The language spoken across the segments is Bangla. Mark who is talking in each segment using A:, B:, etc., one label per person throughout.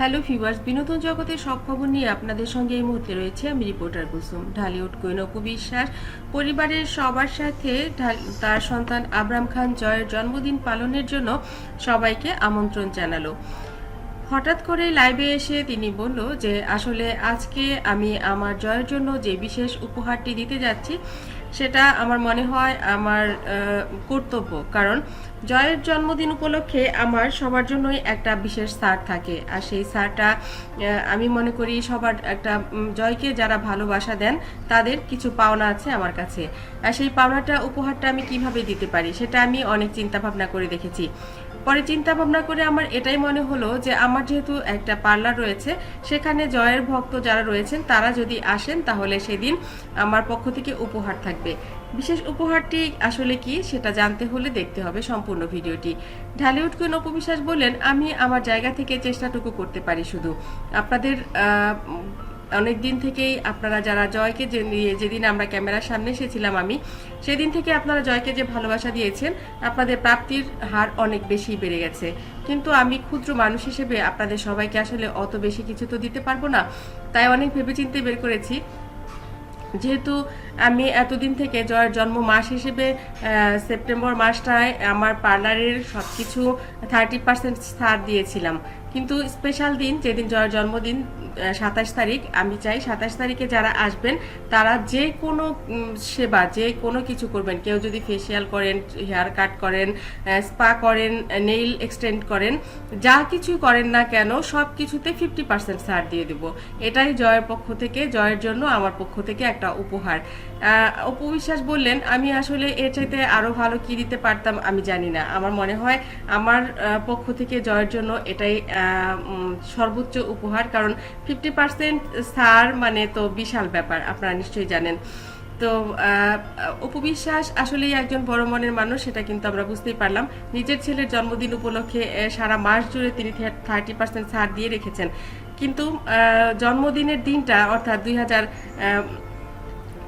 A: হ্যালো ভিউয়ার্স, বিনোদন জগতের সব খবর নিয়ে আপনাদের সঙ্গে এই মুহূর্তে রয়েছে আমি রিপোর্টার কুসুম। ঢালিউড অপু বিশ্বাস পরিবারের সবার সাথে তার সন্তান আবরাম খান জয়ের জন্মদিন পালনের জন্য সবাইকে আমন্ত্রণ জানালো। হঠাৎ করে লাইভে এসে তিনি বলল যে, আসলে আজকে আমি আমার জয়ের জন্য যে বিশেষ উপহারটি দিতে যাচ্ছি সেটা আমার মনে হয় আমার কর্তব্য। কারণ জয়ের জন্মদিন উপলক্ষে আমার সবার জন্যই একটা বিশেষ সার থাকে। আর সেই সারটা আমি মনে করি সবার একটা জয়কে যারা ভালোবাসা দেন, তাদের কিছু পাওনা আছে আমার কাছে। আর সেই পাওনাটা, উপহারটা আমি কীভাবে দিতে পারি, সেটা আমি অনেক চিন্তা ভাবনা করে দেখেছি। পরে চিন্তা ভাবনা করে আমার এটাই মনে হলো যে আমার যেহেতু একটা পার্লার রয়েছে, সেখানে জয়ের ভক্ত যারা রয়েছেন, তারা যদি আসেন তাহলে সেদিন আমার পক্ষ থেকে উপহার থাকবে। বিশেষ উপহারটি আসলে কি সেটা জানতে হলে দেখতে হবে সম্পূর্ণ ভিডিওটি। ঢালিউড কুইন অপবিশ্বাস বললেন, আমি আমার জায়গা থেকে চেষ্টাটুকু করতে পারি শুধু। আপনাদের অনেক দিন থেকেই আপনারা যারা জয়কে যে নিয়ে যেদিন আমরা ক্যামেরার সামনে এসেছিলাম আমি, সেদিন থেকে আপনারা জয়কে যে ভালোবাসা দিয়েছেন, আপনাদের প্রাপ্তির হার অনেক বেশি বেড়ে গেছে। কিন্তু আমি ক্ষুদ্র মানুষ হিসেবে আপনাদের সবাইকে আসলে অত বেশি কিছু তো দিতে পারব না, তাই অনেক ভেবেচিন্তে বের করেছি। যেহেতু আমি এতদিন থেকে জয়ের জন্ম মাস হিসেবে সেপ্টেম্বর মাসটায় আমার পার্লারের সব কিছু থার্টি পার্সেন্ট ছাড় দিয়েছিলাম। কিন্তু স্পেশাল দিন যেদিন জয়ের জন্মদিন সাতাশ তারিখ আমি চাই সাতাশ তারিখে যারা আসবেন তারা যে কোনো সেবা যে কোনো কিছু করবেন। কেউ যদি ফেসিয়াল করেন হেয়ার কাট করেন স্পা করেন নেইল এক্সটেন্ড করেন যা কিছু করেন না কেন সব কিছুতে ফিফটি পার্সেন্ট ছাড় দিয়ে দেব। এটাই জয়ের পক্ষ থেকে জয়ের জন্য আমার পক্ষ থেকে একটা উপহার। আহ, অপু বিশ্বাস বললেন আমি আসলে এর চাইতে আরও ভালো কি দিতে পারতাম আমি জানি না। আমার মনে হয় আমার পক্ষ থেকে জয়ের জন্য এটাই সর্বোচ্চ উপহার, কারণ ফিফটি পার্সেন্ট ছাড় মানে তো বিশাল ব্যাপার, আপনারা নিশ্চয়ই জানেন। তো অপু আসলেই একজন বড় মনের মানুষ, সেটা কিন্তু আমরা বুঝতেই পারলাম। নিজের ছেলের জন্মদিন উপলক্ষে সারা মাস জুড়ে তিনি থার্টি পার্সেন্ট ছাড় দিয়ে রেখেছেন। কিন্তু জন্মদিনের দিনটা, অর্থাৎ দুই হাজার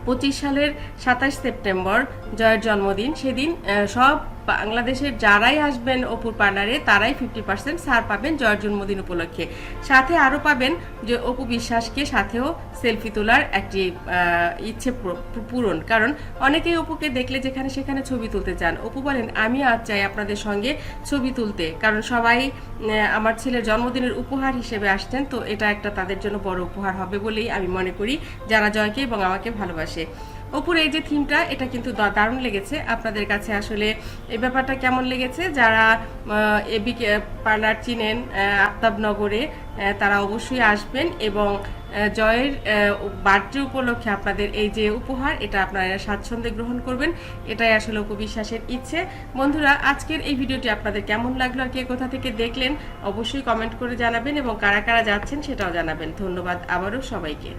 A: পঁচিশ সালের সাতাশ সেপ্টেম্বর জয়ের জন্মদিন, সেদিন সব বাংলাদেশের যারাই আসবেন অপুর পার্লারে, তারাই ফিফটি পার্সেন্ট ছাড় পাবেন জয়ের জন্মদিন উপলক্ষে। সাথে আরও পাবেন যে অপু বিশ্বাসকে সাথেও সেলফি তোলার একটি ইচ্ছে পূরণ। কারণ অনেকেই অপুকে দেখলে যেখানে সেখানে ছবি তুলতে চান। অপু বলেন, আমি আজ চাই আপনাদের সঙ্গে ছবি তুলতে। কারণ সবাই আমার ছেলের জন্মদিনের উপহার হিসেবে আসছেন, তো এটা একটা তাদের জন্য বড় উপহার হবে বলেই আমি মনে করি, যারা জয়কে এবং আমাকে ভালোবাসে। অপুর এই যে থিমটা এটা কিন্তু দারুণ লেগেছে। আপনাদের কাছে আসলে এই ব্যাপারটা কেমন লেগেছে? যারা এবি পার্লার চিনেন আফতাবনগরে তারা অবশ্যই আসবেন এবং জয়ের বার্থডে উপলক্ষে আপনাদের এই যে উপহার, এটা আপনারা স্বাচ্ছন্দ্যে গ্রহণ করবেন। এটাই আসলে উপবিশ্বাসের ইচ্ছে। বন্ধুরা, আজকের এই ভিডিওটি আপনাদের কেমন লাগল আর কে কোথা থেকে দেখলেন, অবশ্যই কমেন্ট করে জানাবেন এবং কারা কারা যাচ্ছেন সেটাও জানাবেন। ধন্যবাদ আবারও সবাইকে।